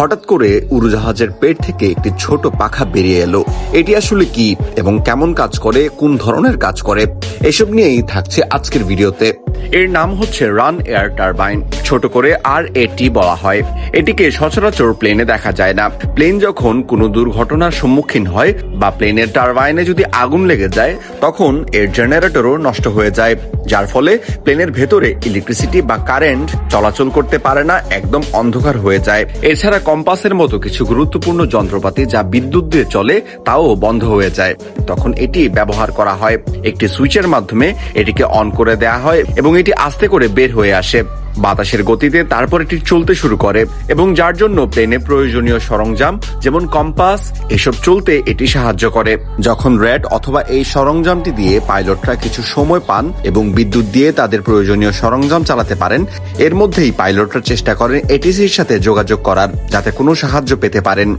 হঠাৎ করে উড়োজাহাজের পেট থেকে একটি ছোট পাখা বেরিয়ে এলো। এটি আসলে কি এবং কেমন কাজ করে, কোন ধরনের কাজ করে, এসব নিয়েই থাকছে আজকের ভিডিওতে। এর নাম হচ্ছে রান এয়ার টারবাইন। ছোট করে আর এটি বলা হয়। এটিকে সচরাচর প্লেনে দেখা যায় না। প্লেন যখন কোনো দুর্ঘটনার সম্মুখীন হয় বা প্লেনের টারবাইনে যদি আগুন লেগে যায়, তখন এর জেনারেটরও নষ্ট হয়ে যায়। যার ফলে প্লেনের ভেতরে ইলেকট্রিসিটি বা কারেন্ট চলাচল করতে পারে না, একদম অন্ধকার হয়ে যায়। এছাড়া কম্পাসের মতো কিছু গুরুত্বপূর্ণ যন্ত্রপাতি যা বিদ্যুৎ দিয়ে চলে, তাও বন্ধ হয়ে যায়। তখন এটি ব্যবহার করা হয়। একটি সুইচের মাধ্যমে এটিকে অন করে দেওয়া হয় এবং এটি আস্তে করে বের হয়ে আসে। বাতাসের গতিতে তারপর এটি চলতে শুরু করে এবং যার জন্য প্লেনে প্রয়োজনীয় সরঞ্জাম, যেমন কম্পাস, এসব চলতে এটি সাহায্য করে। যখন র্যাড অথবা এই সরঞ্জামটি দিয়ে পাইলটরা কিছু সময় পান এবং বিদ্যুৎ দিয়ে তাদের প্রয়োজনীয় সরঞ্জাম চালাতে পারেন, এর মধ্যেই পাইলটরা চেষ্টা করেন এটিসির সাথে যোগাযোগ করার, যাতে কোনো সাহায্য পেতে পারেন।